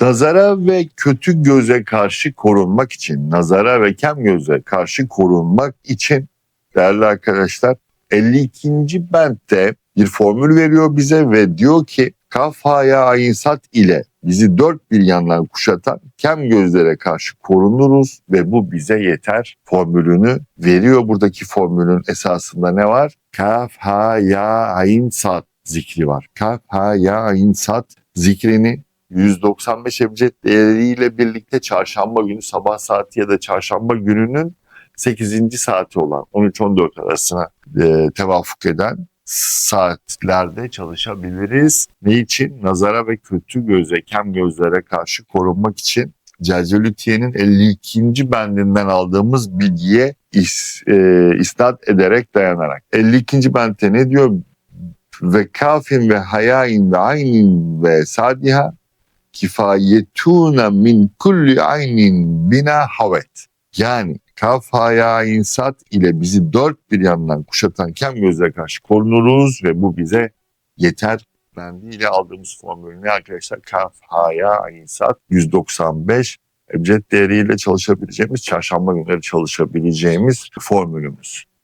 Nazara ve kötü göze karşı korunmak için, nazara ve kem göze karşı korunmak için değerli arkadaşlar 52. bentte bir formül veriyor bize ve diyor ki kaf haya ayin sat ile bizi dört bir yandan kuşatan kem gözlere karşı korunuruz ve bu bize yeter formülünü veriyor. Buradaki formülün esasında ne var? Kaf ha zikri var. Kaf ha zikrini 195 ebced değeriyle birlikte çarşamba günü sabah saati ya da çarşamba gününün 8. saati olan 13-14 arasına e, tevafuk eden saatlerde çalışabiliriz. Ne için? Nazara ve kötü göze, kem gözlere karşı korunmak için Celcelütiye'nin 52. bendinden aldığımız bilgiye is, e, isnat ederek dayanarak. 52. bente ne diyor? Ve kafin ve hayain ve aynin ve sadiha kifayetuna min kulli aynin bina havet. Yani kaf haya insat ile bizi dört bir yandan kuşatan kem gözle karşı korunuruz ve bu bize yeter bendiyle aldığımız formülü ne arkadaşlar? Kaf haya insat 195 ebced değeriyle çalışabileceğimiz, çarşamba günleri çalışabileceğimiz formülümüz.